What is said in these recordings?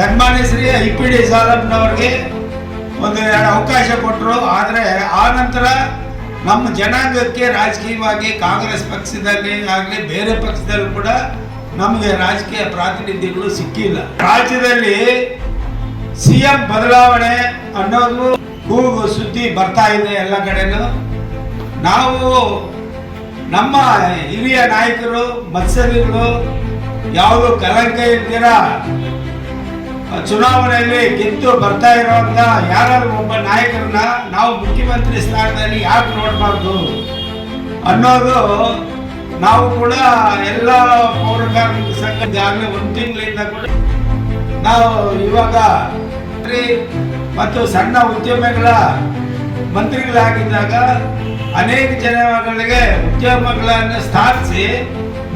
ಸನ್ಮಾನ್ಯ Shri I P D ಸಾಲಪ್ಪನವ್ರಿಗೆ ಒಂದು ಎರಡು ಅವಕಾಶ ಕೊಟ್ಟರು ಆದರೆ ಆ ನಂತರ ನಮ್ಮ ಜನಾಂಗಕ್ಕೆ ರಾಜಕೀಯವಾಗಿ ಕಾಂಗ್ರೆಸ್ ಪಕ್ಷದಲ್ಲಿ ಆಗಲಿ, ಬೇರೆ ಪಕ್ಷದಲ್ಲೂ ಕೂಡ ನಮಗೆ ರಾಜಕೀಯ ಪ್ರಾತಿನಿಧ್ಯಗಳು ಸಿಕ್ಕಿಲ್ಲ. ರಾಜ್ಯದಲ್ಲಿ ಸಿ ಎಂ ಬದಲಾವಣೆ ಅನ್ನೋದು ಕೂಗು ಸುದ್ದಿ ಬರ್ತಾ ಇದೆ ಎಲ್ಲ ಕಡೆನೂ. ನಾವು ನಮ್ಮ ಹಿರಿಯ ನಾಯಕರು, ಮತ್ಸರಿಗಳು, ಯಾವುದು ಕಲಂಕ ಇಲ್ದಿರ ಚುನಾವಣೆಯಲ್ಲಿ ಗೆದ್ದು ಬರ್ತಾ ಇರುವಂತ ಯಾರಾದ್ರೂ ಒಬ್ಬ ನಾಯಕರನ್ನ ನಾವು ಮುಖ್ಯಮಂತ್ರಿ ಸ್ಥಾನದಲ್ಲಿ ಯಾಕೆ ನೋಡಬಾರ್ದು? ಅನ್ನೋದು ನಾವು ಕೂಡ ಎಲ್ಲ ಪೌರ ಕಾರ್ಮಿಕ ಸಂಘ ಈಗಾಗಲೇ ಒಂದು ತಿಂಗಳಿಂದ ಕೂಡ ನಾವು ಇವಾಗ ಮತ್ತು ಸಣ್ಣ ಉದ್ಯಮಿಗಳ ಮಂತ್ರಿಗಳಾಗಿದ್ದಾಗ ಅನೇಕ ಜನಗಳಿಗೆ ಉದ್ಯಮಗಳನ್ನು ಸ್ಥಾಪಿಸಿ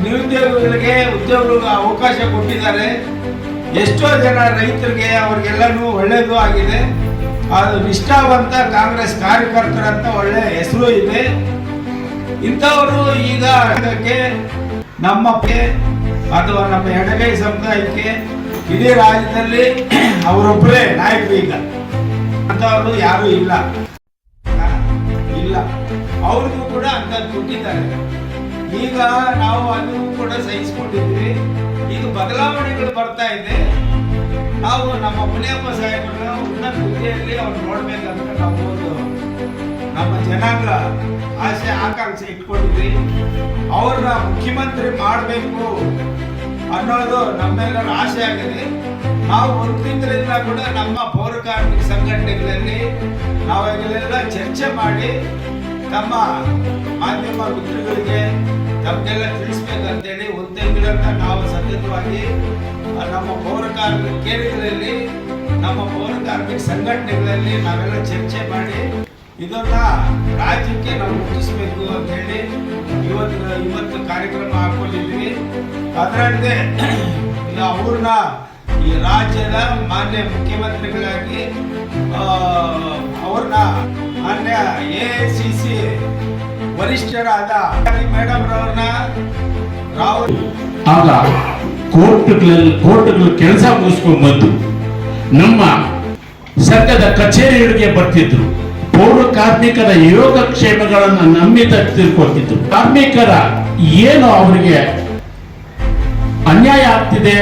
ನಿರುದ್ಯೋಗಿಗಳಿಗೆ ಉದ್ಯೋಗ ಅವಕಾಶ ಕೊಟ್ಟಿದ್ದಾರೆ. ಎಷ್ಟೋ ಜನ ರೈತರಿಗೆ ಅವ್ರಿಗೆಲ್ಲನೂ ಒಳ್ಳೇದು ಆಗಿದೆ. ಅದು ನಿಷ್ಠಾವಂತ ಕಾಂಗ್ರೆಸ್ ಕಾರ್ಯಕರ್ತರಂತ ಒಳ್ಳೆ ಹೆಸರು ಇದೆ. ಇಂಥವರು ಈಗ ನಮ್ಮ ಅಥವಾ ನಮ್ಮ ಎಡಗೈ ಸಮುದಾಯಕ್ಕೆ ಇಡೀ ರಾಜ್ಯದಲ್ಲಿ ಅವರೊಬ್ಬರೇ ನಾಯಕರು ಈಗ. ಅಂತವರು ಯಾರು ಇಲ್ಲ. ಇಲ್ಲ. ಅವ್ರಿಗೂ ಕೂಡ ಅಂತ ಕೊಟ್ಟಿದ್ದಾರೆ. ಈಗ ನಾವು ಅದನ್ನು ಕೂಡ ಸಹಿಸ್ಕೊಂಡಿದ್ವಿ. ಇದು ಬದಲಾವಣೆಗಳು ಬರ್ತಾ ಇದೆ. ನಾವು ನಮ್ಮ ಮುನಿಯಪ್ಪ ಸಾಹೇಬರ ಉನ್ನತ ಹುದ್ದೆಯಲ್ಲಿ ಅವ್ರು ನೋಡ್ಬೇಕಂತ ನಾವು ಒಂದು ನಮ್ಮ ಜನಾಂಗ ಆಸೆ, ಆಕಾಂಕ್ಷೆ ಇಟ್ಕೊಂಡಿದ್ವಿ. ಅವ್ರನ್ನ ಮುಖ್ಯಮಂತ್ರಿ ಮಾಡಬೇಕು ಅನ್ನೋದು ನಮ್ಮೆಲ್ಲರ ಆಸೆ ಆಗಿದೆ. ನಾವು ಒಂದು ಕೂಡ ನಮ್ಮ ಪೌರ ಕಾರ್ಮಿಕ ಸಂಘಟನೆಗಳಲ್ಲಿ ನಾವೆಲ್ಲ ಚರ್ಚೆ ಮಾಡಿ ತಮ್ಮ ಮಾಧ್ಯಮ ಮಿತ್ರಗಳಿಗೆ ತಮ್ಮೆಲ್ಲ ತಿಳಿಸ್ಬೇಕಂತೇಳಿ ತಿಂಗಳಿಂದ ನಾವು ಸತತವಾಗಿ ನಮ್ಮ ಪೌರ ಕಾರ್ಮಿಕ ಕೇಂದ್ರಗಳಲ್ಲಿ ನಮ್ಮ ಪೌರ ಕಾರ್ಮಿಕ ಸಂಘಟನೆಗಳಲ್ಲಿ ನಾವೆಲ್ಲ ಚರ್ಚೆ ಮಾಡಿ ಇದನ್ನ ರಾಜ್ಯಕ್ಕೆ ನಾವು ಮುಟ್ಟಿಸಬೇಕು ಅಂತ ಹೇಳಿ ಇವತ್ತು ಇವತ್ತು ಕಾರ್ಯಕ್ರಮ ಹಾಕೊಂಡಿದ್ವಿ ಅದರಂತೆ ಅವ್ರನ್ನ ಈ ರಾಜ್ಯದ ಮಾನ್ಯ ಮುಖ್ಯಮಂತ್ರಿಗಳಾಗಿ ಅವ್ರನ್ನ ಮಾನ್ಯ ಎ ಸಿ ಸಿ ವರಿಷ್ಠರಾದ ಮೇಡಮ್ ರವ್ರನ್ನ ರಾಹುಲ್ ಆಗ ಕೋರ್ಟ್ಗಳಲ್ಲಿ ಕೋರ್ಟ್ಗಳು ಕೆಲಸ ಮುಗಿಸ್ಕೊಂಡು ಬಂದು ನಮ್ಮ ಸಂಘದ ಕಚೇರಿಗಳಿಗೆ ಬರ್ತಿದ್ರು. ಪೌರ ಕಾರ್ಮಿಕರ ಯೋಗಕ್ಷೇಮಗಳನ್ನು ನಂಬಿತ ತಿಳ್ಕೊಳ್ತಿದ್ರು. ಕಾರ್ಮಿಕರ ಏನು ಅವರಿಗೆ ಅನ್ಯಾಯ ಆಗ್ತಿದೆ,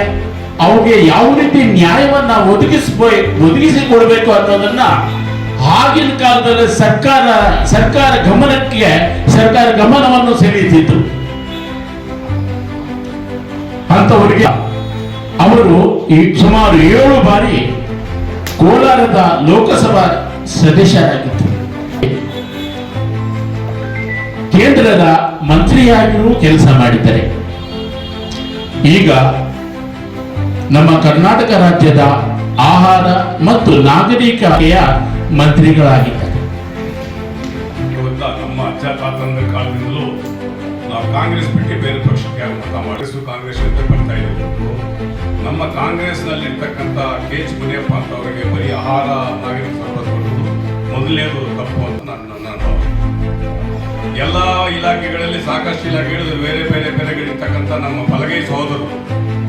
ಅವ್ರಿಗೆ ಯಾವ ರೀತಿ ನ್ಯಾಯವನ್ನ ಒದಗಿಸ್ಬೋ ಒದಗಿಸಿ ಕೊಡಬೇಕು ಅನ್ನೋದನ್ನ ಆಗಿನ ಕಾಲದಲ್ಲಿ ಸರ್ಕಾರ ಸರ್ಕಾರ ಗಮನಕ್ಕೆ, ಸರ್ಕಾರ ಗಮನವನ್ನು ಸೆಳೆಯುತ್ತಿತ್ತು. ಅಂತವರಿಗೆ ಅವರು ಈ ಸುಮಾರು ಏಳು ಬಾರಿ ಕೋಲಾರದ ಲೋಕಸಭಾ ಸದಸ್ಯರಾಗಿತ್ತು ಕೇಂದ್ರದ ಮಂತ್ರಿಯಾಗಿಯೂ ಕೆಲಸ ಮಾಡಿದ್ದಾರೆ. ಈಗ ನಮ್ಮ ಕರ್ನಾಟಕ ರಾಜ್ಯದ ಆಹಾರ ಮತ್ತು ನಾಗರಿಕತೆಯ ಮಂತ್ರಿಗಳಾಗಿದ್ದಾರೆ. ಇವತ್ತ ನಮ್ಮ ಅಜ್ಜ ತಾತಂದ್ರ ಕಾಲದಿಂದಲೂ ನಾವು ಕಾಂಗ್ರೆಸ್ ಬಿಟ್ಟು ಬೇರೆ ಪಕ್ಷಕ್ಕೆ ಮತ ಮಾಡಿಸು ಕಾಂಗ್ರೆಸ್ ಅಂತ ಬರ್ತಾ ಇದ್ದೀವಿ ನಮ್ಮ ಕಾಂಗ್ರೆಸ್ನಲ್ಲಿರ್ತಕ್ಕಂಥ ಕೆ ಎಚ್ ಮುನಿಯಪ್ಪ ಅಂತ ಅವರಿಗೆ ಬರೀ ಆಹಾರ ನಾಗರಿಕ ಮೊದಲೇ ಮೊದಲನೇದು ತಪ್ಪು ಅಂತ ನಾನು ನನ್ನ ಅನುಭವ ಎಲ್ಲ ಇಲಾಖೆಗಳಲ್ಲಿ ಸಾಕಷ್ಟು ಇಲಾಖೆಗಳು ಬೇರೆ ಬೇರೆ ಬೇರೆಗಳಿರ್ತಕ್ಕಂಥ ನಮ್ಮ ಬಲಗೈ ಸಹೋದರರು,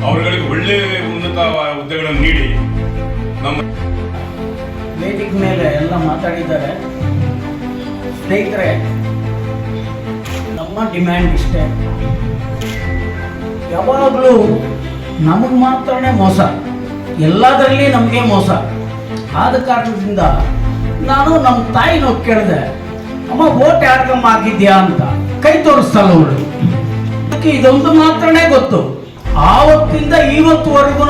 ಅವರುಗಳಿಗೆ ಒಳ್ಳೆ ಉನ್ನತ ಹುದ್ದೆಗಳನ್ನು ನೀಡಿ. ನಮ್ಮ ಮೇಲೆ ಎಲ್ಲ ಮಾತಾಡಿದ್ದಾರೆ. ಸ್ನೇಹಿತರೆ, ನಮ್ಮ ಡಿಮ್ಯಾಂಡ್ ಇಷ್ಟೇ. ಯಾವಾಗಲೂ ನಮಗೆ ಮಾತ್ರನೇ ಮೋಸ, ಎಲ್ಲದರಲ್ಲಿ ನಮಗೆ ಮೋಸ. ಆದ ಕಾರಣದಿಂದ ನಾನು ನಮ್ಮ ತಾಯಿನ ಕೇಳಿದೆ, ಅಮ್ಮ ಓಟ್ ಯಾರ್ಗಮ್ಮ ಆಗಿದ್ಯಾ ಅಂತ? ಕೈ ತೋರಿಸ್ತಲ್ಲ ಅವಳು. ಅದಕ್ಕೆ ಇದೊಂದು ಮಾತ್ರನೇ ಗೊತ್ತು. ಆವತ್ತಿಂದ ಇವತ್ತುವರೆಗೂ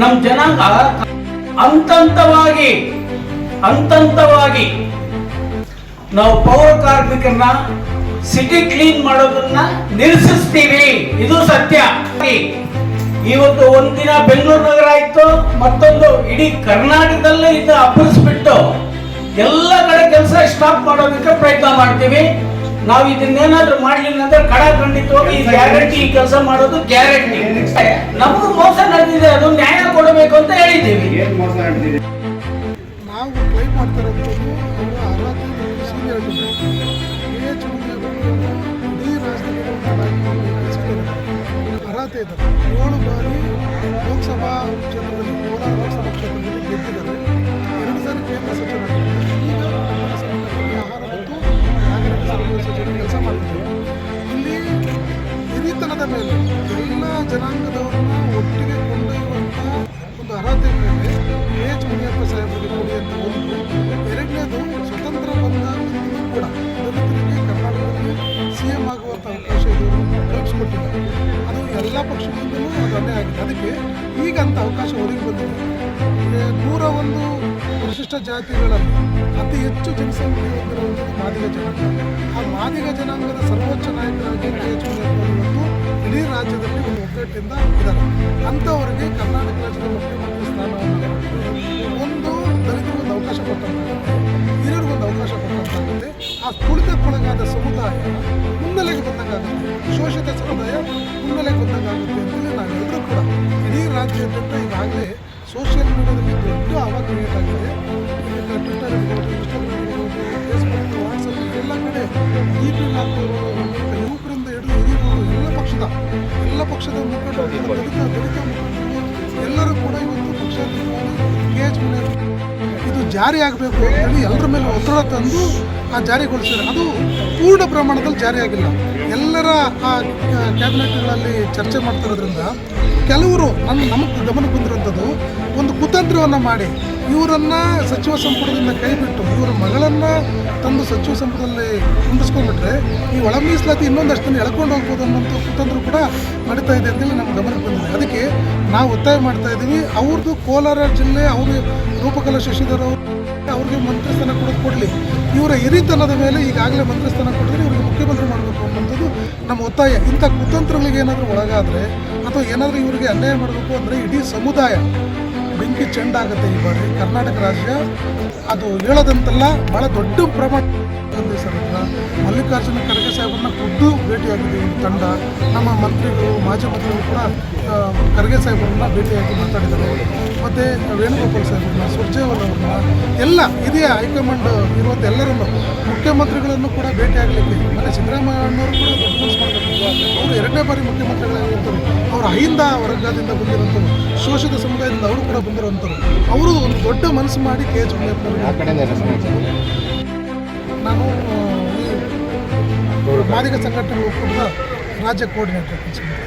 ನಮ್ಮ ಜನಾಂಗ ಹಂತವಾಗಿ ಹಂತವಾಗಿ ನಾವು ಪೌರ ಕಾರ್ಮಿಕರನ್ನ ಸಿಟಿ ಕ್ಲೀನ್ ಮಾಡೋದನ್ನ ನಿಲ್ಲಿಸ್ತೀವಿ ಇದು ಸತ್ಯ. ಇವತ್ತು ಒಂದಿನ ಬೆಂಗಳೂರು ನಗರ ಆಯ್ತು, ಮತ್ತೊಂದು ಇಡೀ ಕರ್ನಾಟಕದಲ್ಲೇ ಇದು ಅಪ್ಪಳಿಸ್ಬಿಟ್ಟು ಎಲ್ಲ ಕಡೆ ಕೆಲಸ ಸ್ಟಾಪ್ ಮಾಡೋದಕ್ಕೆ ಪ್ರಯತ್ನ ಮಾಡ್ತೀವಿ. ನಾವು ಇದನ್ನೇನಾದ್ರೂ ಮಾಡ್ಲಿಲ್ಲ ಅಂದ್ರೆ ಕಡ ಖಂಡಿತವಾಗಿ ಗ್ಯಾರಂಟಿ ಕೆಲಸ ಮಾಡೋದು ಗ್ಯಾರಂಟಿ ನಮಗೂ ಮೋಸ ನಡೆದಿದೆ ಅದು ನ್ಯಾಯ ಕೊಡಬೇಕು ಅಂತ ಹೇಳಿದ್ದೀವಿ. ನಾವು ಟ್ರೈ ಮಾಡ್ತಾ ಇರೋಂಥದ್ದು ಅವರ ಅರ್ಹತೆ ಇದೆ ಏಳು ಬಾರಿ ಲೋಕಸಭಾ ಕ್ಷೇತ್ರದಲ್ಲಿ ಕ್ಷೇತ್ರದಲ್ಲಿ ಲೋಕಸಭಾ ಎರಡು ಜನಾಂಗದವರನ್ನ ಒಟ್ಟಿಗೆ ಕೊಂಡೊಯ್ಯುವಂಥ ಒಂದು ಅರ್ಹತೆ ಮೇಲೆ ಎ ಎಚ್ ಮುನಿಯಪ್ಪ ಸಾಹೇಬರಿಗೆ ಕೊಡಿ ಅಂತ ಒಂದು ಎರಡನೇದು ಸ್ವತಂತ್ರ ಬಂದ ಕೂಡ ದಲಿತರಿಗೆ ಕರ್ನಾಟಕದಲ್ಲಿ ಸಿ ಎಂ ಆಗುವಂಥ ಅವಕಾಶ ಇದುವರೆಗೂ ಕಲ್ಪಿಸ್ಕೊಟ್ಟಿದ್ದಾರೆ ಅದು ಎಲ್ಲ ಪಕ್ಷಗಳಿಂದಲೂ ಅದು ಅನ್ಯಾಯ ಆಗಿದೆ. ಅದಕ್ಕೆ ಈಗ ಅವಕಾಶ ಒದಗಿ ಬಂದಿದೆ. ನೂರ ಒಂದು ವಿಶಿಷ್ಟ ಜಾತಿಗಳಲ್ಲಿ ಅತಿ ಹೆಚ್ಚು ಜನಸಂಖ್ಯೆ ಹೊಂದಿರುವುದು ಮಾದಿಗ ಜನಾಂಗ ಆ ಮಾದಿಗ ಜನಾಂಗದ ಸರ್ವೋಚ್ಚ ನಾಯಕರಾಗಿ ಕೆ ಎಚ್ ಮತ್ತು ಇಡೀ ರಾಜ್ಯದಲ್ಲಿ ಒಂದು ಒಗ್ಗಟ್ಟಿಂದ ಇದ್ದಾರೆ. ಅಂಥವರಿಗೆ ಕರ್ನಾಟಕ ರಾಜ್ಯದ ಮುಖ್ಯಮಂತ್ರಿ ಸ್ಥಾನವನ್ನು ಒಂದು ದಲಿತರಿಗೆ ಒಂದು ಅವಕಾಶ ಕೊಟ್ಟಂತಾಗುತ್ತೆ ಹಿರಿಯರಿಗೊಂದು ಒಂದು ಅವಕಾಶ ಕೊಟ್ಟಂತಾಗುತ್ತೆ ಆ ತುಳಿತಕ್ಕೊಳಗಾದ ಸಮುದಾಯ ಮುನ್ನೆಲೆಗೆ ಬಂದಂಗಾಗುತ್ತೆ. ಶೋಷಿತ ಸಮುದಾಯ ಮುನ್ನೆಲೆಗೆ ಬಂದಂಗಾಗುತ್ತೆ ಅಂತೇಳಿ ನಾವೆಲ್ಲರೂ ಕೂಡ ಇಡೀ ರಾಜ್ಯಾದ್ಯಂತ ಈಗಾಗಲೇ ಸೋಷಿಯಲ್ ಮೀಡಿಯಾದಲ್ಲಿ ದೊಡ್ಡ ಅವಾಗ ಕ್ರಿಯೇಟ್ ಆಗ್ತದೆ ಟ್ವಿಟರ್ ಇರ್ಬೋದು ಇನ್ಸ್ಟಾಗ್ರಾಮ್ ಇರ್ಬೋದು ಫೇಸ್ಬುಕ್ ವಾಟ್ಸಪ್ ಎಲ್ಲ ಕಡೆ ಈಗಲೂ ನಾಲ್ಕು ಯುವಕರಿಂದ ಹಿಡಿದು ಹಿರಿಯರು ಎಲ್ಲ ಪಕ್ಷದ ಎಲ್ಲ ಪಕ್ಷದ ಮುಖಂಡರು ದಲಿತ ಎಲ್ಲರೂ ಕೂಡ ಇವತ್ತು ಪಕ್ಷದಲ್ಲಿ ಎಂಗೇಜ್ಮೆಂಟ್ ಇದು ಜಾರಿ ಆಗಬೇಕು ಅಂತೇಳಿ ಎಲ್ಲರ ಮೇಲೆ ಒತ್ತಡ ತಂದು ಆ ಜಾರಿಗೊಳಿಸಿದ್ದಾರೆ. ಅದು ಪೂರ್ಣ ಪ್ರಮಾಣದಲ್ಲಿ ಜಾರಿಯಾಗಿಲ್ಲ ಎಲ್ಲರ ಆ ಕ್ಯಾಬಿನೆಟ್ಗಳಲ್ಲಿ ಚರ್ಚೆ ಮಾಡ್ತಿರೋದ್ರಿಂದ ಕೆಲವರು ನನ್ನ ನಮಗೆ ಗಮನಕ್ಕೆ ಬಂದಿರುವಂಥದ್ದು ಒಂದು ಕುತಂತ್ರವನ್ನು ಮಾಡಿ. ಇವರನ್ನು ಸಚಿವ ಸಂಪುಟದಿಂದ ಕೈಬಿಟ್ಟು, ಇವರ ಮಗಳನ್ನು ತಂದು ಸಚಿವ ಸಂಪುಟದಲ್ಲಿ ಕುಂಡಿಸ್ಕೊಂಡ್ಬಿಟ್ರೆ ಈ ಒಳ ಮೀಸಲಾತಿ ಇನ್ನೊಂದಷ್ಟು ಎಳ್ಕೊಂಡು ಹೋಗ್ಬೋದು ಅನ್ನೋಂಥ ಕುತಂತ್ರ ಕೂಡ ನಡೀತಾ ಇದೆ ಅಂತೇಳಿ ನಮ್ಮ ಗಮನಕ್ಕೆ ಬಂದಿದೆ. ಅದಕ್ಕೆ ನಾವು ಒತ್ತಾಯ ಮಾಡ್ತಾ ಇದ್ದೀವಿ. ಅವ್ರದ್ದು ಕೋಲಾರ ಜಿಲ್ಲೆ, ಅವರು ರೂಪಕಲಾ ಶಶಿಧರ್ ಅವರು ಅವ್ರಿಗೆ ಮಂತ್ರಿ ಸ್ಥಾನ ಕೂಡ ಕೊಡಲಿ. ಇವರ ಹಿರಿತನದ ಮೇಲೆ ಈಗಾಗಲೇ ಮಂತ್ರಿ ಸ್ಥಾನ ಕೊಟ್ಟಿದ್ರೆ ಇವರಿಗೆ ಮುಖ್ಯಮಂತ್ರಿ ಮಾಡಬೇಕು ಅನ್ನೋಂಥದ್ದು ನಮ್ಮ ಒತ್ತಾಯ. ಇಂಥ ಕುತಂತ್ರಗಳಿಗೆ ಏನಾದರೂ ಒಳಗಾದರೆ ಅಥವಾ ಏನಾದರೂ ಇವರಿಗೆ ಅನ್ಯಾಯ ಮಾಡಬೇಕು ಅಂದರೆ ಇಡೀ ಸಮುದಾಯ ಬೆಂಕಿ ಚೆಂಡಾಗುತ್ತೆ ಈ ಬಾರಿ. ಕರ್ನಾಟಕ ರಾಜ್ಯ ಅದು ಹೇಳೋದಂತೆಲ್ಲ ಭಾಳ ದೊಡ್ಡ ಪ್ರಮಾಣ ಹತ್ರ ಮಲ್ಲಿಕಾರ್ಜುನ ಖರ್ಗೆ ಸಾಹೇಬರನ್ನ ಖುದ್ದು ಭೇಟಿಯಾಗಿದೆ ಈ ತಂಡ. ನಮ್ಮ ಮಂತ್ರಿಗಳು, ಮಾಜಿ ಮಂತ್ರಿಗಳು ಕೂಡ ಖರ್ಗೆ ಸಾಹೇಬರನ್ನ ಭೇಟಿಯಾಗಿ ಮಾತಾಡಿದ್ದಾರೆ. ಮತ್ತು ವೇಣುಗೋಪಾಲ್ ಸಾಹೇಬರನ್ನ, ಸುರ್ಜೇವಾಲ್ ಅವ್ರನ್ನ, ಎಲ್ಲ ಹಿರಿಯ ಹೈಕಮಾಂಡ್ ಇರುವಂಥ ಎಲ್ಲರನ್ನು ಮುಖ್ಯಮಂತ್ರಿಗಳನ್ನು ಕೂಡ ಭೇಟಿಯಾಗಲಿಕ್ಕೆ, ಮತ್ತು ಸಿದ್ದರಾಮಯ್ಯನವರು ಕೂಡ ಮನಸ್ಸು ಮಾಡಬೇಕು. ಅವರು ಎರಡನೇ ಬಾರಿ ಮುಖ್ಯಮಂತ್ರಿಗಳಾಗಿರ್ತಾರೆ. ಅವರು ಅಹಿಂದ ವರ್ಗದಿಂದ ಬಂದಿರುವಂಥವ್ರು ಶೋಷಿತ ಸಮುದಾಯದಿಂದ ಅವರು ಕೂಡ ಬಂದಿರುವಂಥವ್ರು ಅವರು ಒಂದು ದೊಡ್ಡ ಮನಸ್ಸು ಮಾಡಿ ಕೆ ಎಚ್ ನಾನು ಆ, ಈ ಮಾದಿಗ ಸಂಘಟನೆ ಒಕ್ಕೂಟದ ರಾಜ್ಯ ಕೋಆರ್ಡಿನೇಟರ್ ಕೆಲಸ ಮಾಡ್ತೀನಿ